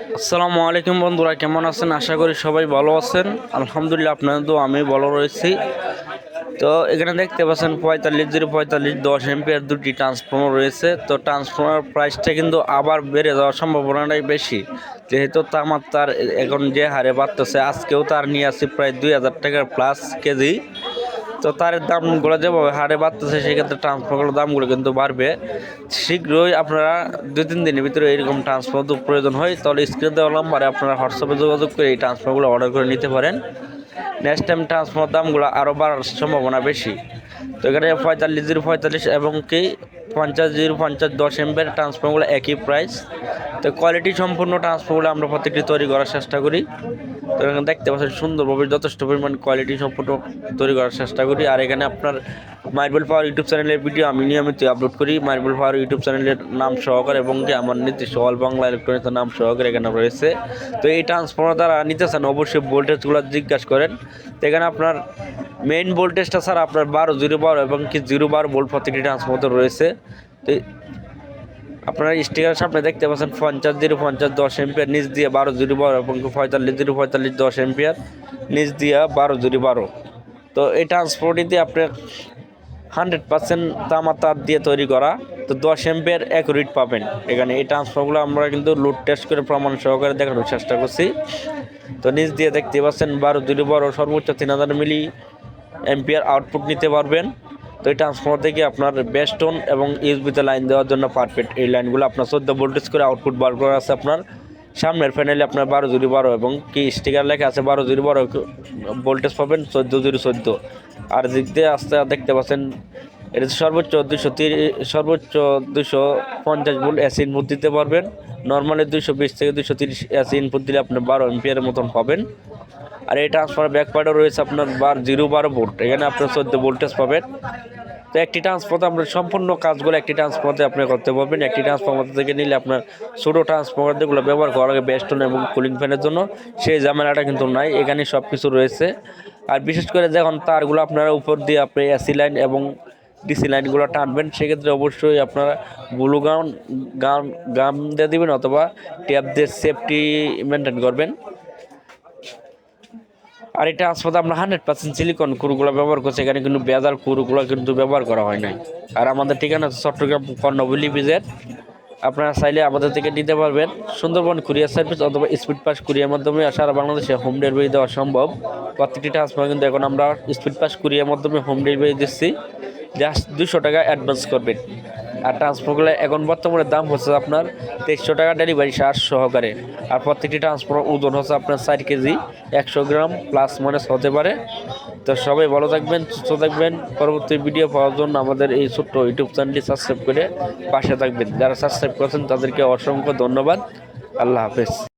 আসসালামু আলাইকুম বন্ধুরা, কেমন আছেন? আশা করি সবাই ভালো আছেন। আলহামদুলিল্লাহ আপনাদের তো আমি ভালো রয়েছি। তো এখানে দেখতে পাচ্ছেন পঁয়তাল্লিশ জিরো পঁয়তাল্লিশ দশ এমপিয়ার দুটি ট্রান্সফর্মার রয়েছে। তো ট্রান্সফর্মার প্রাইসটা কিন্তু আবার বেড়ে যাওয়ার সম্ভাবনাটাই বেশি। যেহেতু তামার তার এখন যে হারে বাড়তেছে, আজকেও তার নিয়ে আসি প্রায় দুই হাজার টাকার প্লাস কেজি। তো তার দামগুলো যেভাবে হারে বাড়তেছে, সেক্ষেত্রে ট্রান্সফারগুলোর দামগুলো কিন্তু বাড়বে। শীঘ্রই আপনারা দুই, তিন দিনের ভিতরে এরকম ট্রান্সফার প্রয়োজন হয়, তাহলে স্ক্রিনে দেওয়া নাম্বারে আপনারা হোয়াটসঅ্যাপে যোগাযোগ করে এই ট্রান্সফারগুলো অর্ডার করে নিতে পারেন। নেক্সট টাইম ট্রান্সফার দামগুলো আরও বাড়ার সম্ভাবনা বেশি। তো এখানে পঁয়তাল্লিশ, জিরো পঁয়তাল্লিশ এবং কি পঞ্চাশ জিরো, পঞ্চাশ দশ এমপের ট্রান্সফারগুলো একই প্রাইস তো কোয়ালিটি সম্পূর্ণ ট্রান্সফারগুলো আমরা প্রত্যেকটি তৈরি করার চেষ্টা করি। তো এখানে দেখতে পাচ্ছেন সুন্দরভাবে যথেষ্ট পরিমাণ কোয়ালিটি সম্পূর্ণ তৈরি করার চেষ্টা করি। আর এখানে আপনার মার্বেল পাওয়ার ইউটিউব চ্যানেলের ভিডিও আমি নিয়মিত আপলোড করি। মার্বেল পাওয়ার ইউটিউব চ্যানেলের নাম সহকারে এবং কি আমার নির্দিষ্ট অল বাংলা ইলেকট্রনিক্সের নাম সহকারে এখানে রয়েছে। তো এই ট্রান্সফর্মার দ্বারা নিতে চান অবশ্যই ভোল্টেজগুলো জিজ্ঞাসা করেন। তো এখানে আপনার মেইন ভোল্টেজটা ছাড়া আপনার বারো জিরো বারো এবং কি জিরো বারো ভোল্ট প্রত্যেকটি ট্রান্সফর্মার রয়েছে। তো আপনারা স্টিকারের সামনে দেখতে পাচ্ছেন পঞ্চাশ জিরো, পঞ্চাশ দশ এম্পিয়ার নিচ দিয়ে বারো জিরো বারো এবং পঁয়তাল্লিশ জিরো, পঁয়তাল্লিশ দশ এম্পিয়ার নিচ দিয়ে বারো জিরো বারো। তো এই ট্রান্সপোর্টটিতে আপনি হান্ড্রেড পার্সেন্ট তামা তার দিয়ে তৈরি করা, তো দশ এম্পিয়ার অ্যাকুরেট পাবেন। এখানে এই ট্রান্সফারগুলো আমরা কিন্তু লোড টেস্ট করে প্রমাণ সহকারে দেখানোর চেষ্টা করছি। তো নিচ দিয়ে দেখতে পাচ্ছেন বারো জিরো বারো, সর্বোচ্চ তিন হাজার মিলি এম্পিয়ার আউটপুট নিতে পারবেন। তো এই ট্রান্সফর্মার থেকে আপনার বেস্টন এবং ইউজবিতে লাইন দেওয়ার জন্য পারফেক্ট এই লাইনগুলো আপনার চোদ্দ ভোল্টেজ করে আউটপুট বার করা আছে আপনার। সামনের প্যানেলে আপনার বারো জুড়ি বারো এবং কি স্টিকার লেখা আছে বারো জুড়ি বারো ভোল্টেজ পাবেন চোদ্দ জুড়ি চোদ্দ। আর দিক দিয়ে আস্তে দেখতে পাচ্ছেন এটা সর্বোচ্চ দুশো সর্বোচ্চ দুশো পঞ্চাশ ভোল্ট এসি ইনপুট দিতে পারবেন। নর্মালি দুশো বিশ থেকে দুশো তিরিশ এসি ইনপুট দিলে আপনি বারো এমপিয়ারের মতন পাবেন। আর এই ট্রান্সফার ব্যাকপার্টও রয়েছে আপনার বার জিরো বারো ভোল্ট এখানে আপনার চোদ্দ ভোল্টেজ পাবেন। তো একটি ট্রান্সফারতে আপনার সম্পূর্ণ কাজগুলো একটি ট্রান্সফারতে আপনি করতে পারবেন। একটি ট্রান্সফর্মার থেকে নিলে আপনার ছোটো ট্রান্সফর্মার যেগুলো ব্যবহার করা লাগে বেস্টন এবং কুলিং ফ্যানের জন্য। সেই ঝামেলাটা কিন্তু নাই, এখানে সব কিছু রয়েছে। আর বিশেষ করে যখন তারগুলো আপনারা উপর দিয়ে আপনি এসি লাইন এবং ডিসি লাইনগুলো টানবেন, সেক্ষেত্রে অবশ্যই আপনারা ব্লু গাউন গাম গাম দিয়ে দিবেন অথবা ট্যাপ দিয়ে সেফটি মেনটেন করবেন। আর এটা আসপাতে আমরা হান্ড্রেড পার্সেন্ট সিলিকন কুরুগুলো ব্যবহার করছি, এখানে কিন্তু বেজার কুরুগুলো কিন্তু ব্যবহার করা হয় নাই। আর আমাদের ঠিকানা চট্টগ্রাম কর্ণবলি বিজের আপনারা চাইলে আমাদের থেকে নিতে পারবেন। সুন্দরবন কুরিয়ার সার্ভিস অথবা স্পিড পাস কুরিয়ার মাধ্যমে সারা বাংলাদেশে হোম ডেলিভারি দেওয়া সম্ভব। প্রত্যেকটি ট্রান্সফার কিন্তু এখন আমরা স্পিড পাস কুরিয়ার মাধ্যমে হোম ডেলিভারি দিচ্ছি। জাস্ট দুশো টাকা অ্যাডভান্স করবেন। আর ট্রান্সফারগুলো এখন বর্তমানে দাম হচ্ছে আপনার তেইশশো টাকা ডেলিভারি চার্জ সহকারে। আর প্রত্যেকটি ট্রান্সফার ওজন হচ্ছে আপনার চার কেজি, একশো গ্রাম প্লাস মাইনাস হতে পারে। তো সবাই ভালো থাকবেন, সুস্থ থাকবেন। পরবর্তী ভিডিও পাওয়ার জন্য আমাদের এই ছোট্ট ইউটিউব চ্যানেলটি সাবস্ক্রাইব করে পাশে থাকবেন। যারা সাবস্ক্রাইব করেছেন তাদেরকে অসংখ্য ধন্যবাদ। আল্লাহ হাফেজ।